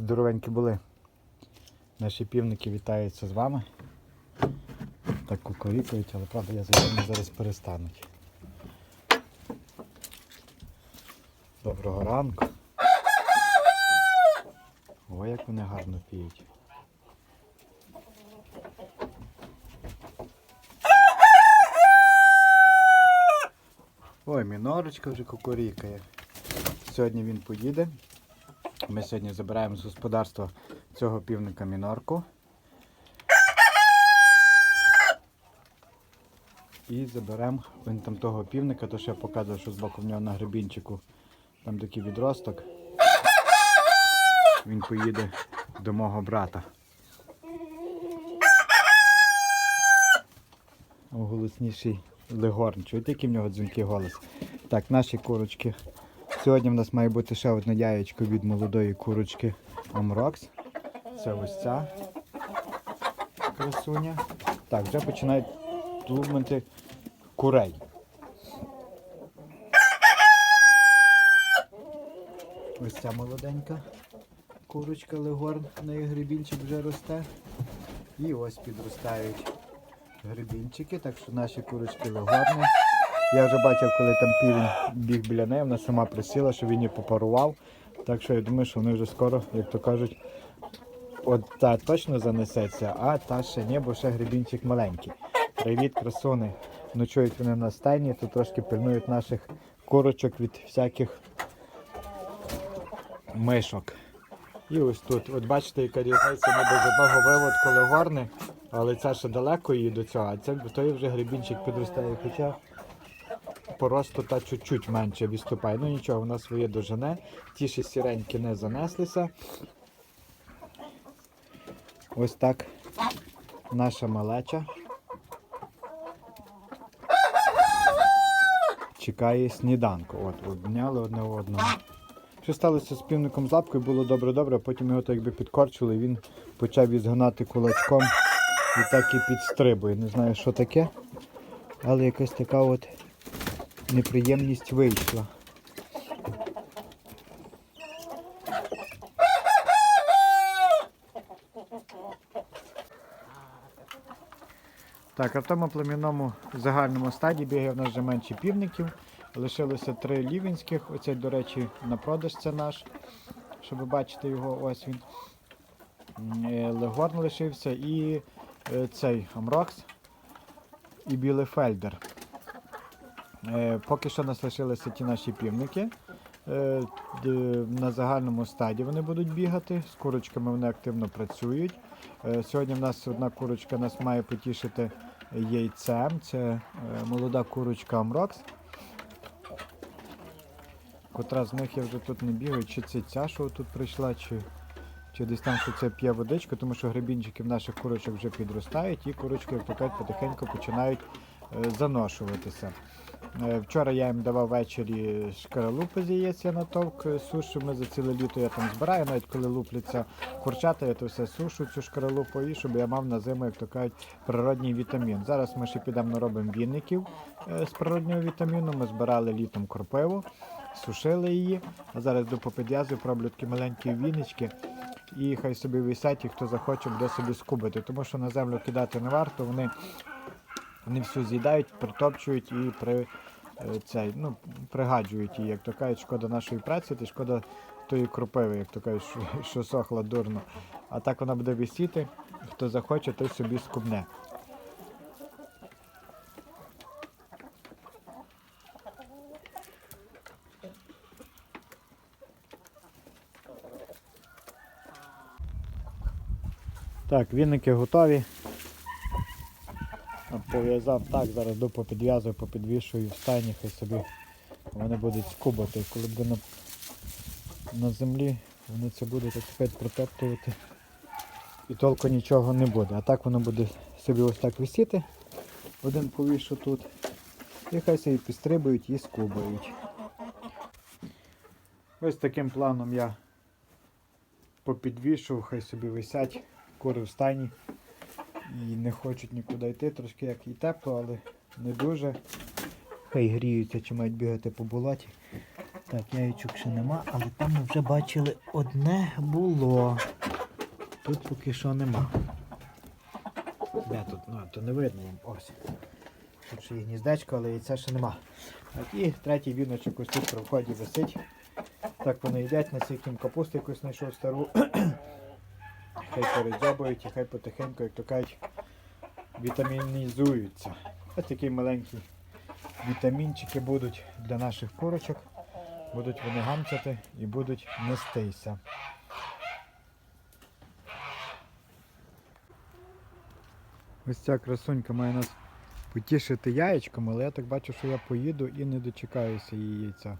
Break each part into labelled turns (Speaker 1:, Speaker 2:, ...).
Speaker 1: Здоровенькі були. Наші півники вітаються з вами. Так кукурікають, але правда я за ними зараз перестануть. Доброго ранку. Ой, як вони гарно піють. Ой, мінорочка вже кукурікає. Сьогодні він поїде. Ми сьогодні забираємо з господарства цього півника мінорку. І заберемо він там того півника, то що я показував, що збоку в нього на гребінчику там такий відросток. Він поїде до мого брата. Голосніший легорн. Чуєте, який в нього дзвінкий голос? Так, наші курочки. Сьогодні в нас має бути ще одне яєчко від молодої курочки Амрокс. Це ось ця красуня. Так, вже починають тлумити курей. Ось ця молоденька курочка Легорн, в неї грибінчик вже росте. І ось підростають грибінчики, так що наші курочки Легорни. Я вже бачив, коли там півень біг біля неї, вона сама присіла, що він її попарував. Так що я думаю, що вони вже скоро, як то кажуть, от та точно занесеться, а та ще ні, бо ще грибінчик маленький. Привіт, красуни. Ночують вони на стайні, то трошки пильнують наших курочок від всяких мишок. І ось тут, от бачите, яка різниця ніби з одного виводку легорни, але ця ще далеко її до цього, а це той вже грибінчик підростає. Хоча поросту та чуть-чуть менше відступає. Ну нічого, вона своє дожене. Ті ще сіренькі не занеслися. Ось так наша малеча. Чекає сніданку. От, обняли одне одного. Що сталося з півником з було добре-добре, потім його так якби підкорчили, він почав відгнати кулачком і так і підстрибує. Не знаю, що таке, але якась така от неприємність вийшла. Так, а в тому племінному загальному стаді бігає в нас вже менше півників. Лишилося три лівенських. Оцей, до речі, на продаж це наш. Щоб ви бачите його, ось він. Е, Легорн лишився і е, цей Амрокс і Білефельдер. Е, Поки що нас лишилися ті наші півники. Е, На загальному стаді вони будуть бігати. З курочками вони активно працюють. Е, Сьогодні в нас одна курочка нас має потішити яйцем. Це молода курочка Амрокс. Котра з них я вже тут не бігаю, чи це ця, що тут прийшла, чи, чи десь там що це п'є водичку, тому що гребінчики в наших курочок вже підростають, і курочки, як потихеньку починають заношуватися. Е, Вчора я їм давав ввечері шкаралупи з яєць, я е, сушу. Ми за ціле літо я там збираю, навіть коли лупляться курчата, я то все сушу цю шкаралупу, і щоб я мав на зиму, як то кажуть, природній вітамін. Зараз ми ще підемо наробимо вінників е, з природнього вітаміну. Ми збирали літом кропиву, сушили її. А зараз до попідв'язую, пороблю такі маленькі віннички. І хай собі висять, і хто захоче, буде собі скубити. Тому що на землю кидати не варто, вони вони всю з'їдають, притопчують і при, е, цей, ну, пригаджують її, як то кажуть, шкода нашої праці, та шкода тої кропиви, як то кажуть, що, що сохла дурно. А так вона буде висіти, хто захоче, той собі скубне. Так, вінники готові. Пов'язав так, зараз до попідв'язую, попідвішую в стані, хай собі вони будуть скубати. Коли буде на, на землі, вони це будуть так сказати, протоптувати і толку нічого не буде. А так воно буде собі ось так висіти, один повішу тут. І хай собі підстрибують і скубають. Ось таким планом я попідвішував, хай собі висять кури в стані і не хочуть нікуди йти, трошки як і тепло, але не дуже. Хай гріються чи мають бігати по болоті. Так, яєчок ще нема, але там ми вже бачили одне було. Тут поки що нема. Де тут? Ну, то не видно їм. Ось. Тут ще є гніздечко, але яйця ще нема. Так, і третій віночок ось тут при вході висить. Так вони їдять, на їм капусту якусь знайшов стару. Хай передзьобують і хай потихеньку, як то кажуть, вітамінізуються. Ось такі маленькі вітамінчики будуть для наших курочок. Будуть вони гамцяти і будуть нестися. Ось ця красунька має нас потішити яєчком, але я так бачу, що я поїду і не дочекаюся її яйця.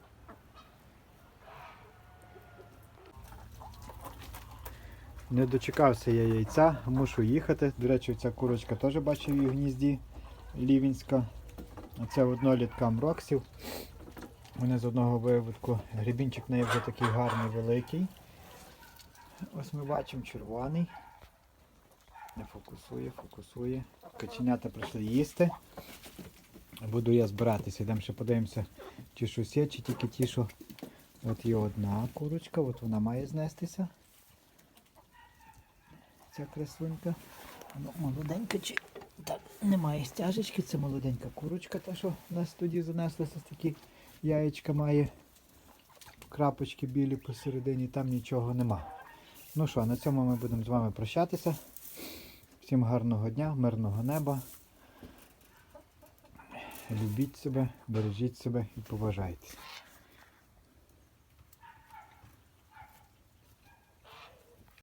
Speaker 1: Не дочекався я яйця, мушу їхати. До речі, ця курочка теж бачив її в гнізді лівінська. Це однолітка мроксів. Вони з одного виводку. Грібінчик в неї вже такий гарний великий. Ось ми бачимо червоний. Не фокусує, фокусує. Каченята прийшли їсти. Буду я збиратися. Йдемо ще подивимося, чи щось є, чи тільки ті, що. От є одна курочка, от вона має знестися. Ця красунька. Ну, молоденька чи. Так, немає стяжечки, це молоденька курочка, та що в нас тоді занеслася такі яєчка має. Крапочки білі посередині, там нічого нема. Ну що, на цьому ми будемо з вами прощатися. Всім гарного дня, мирного неба. Любіть себе, бережіть себе і поважайте.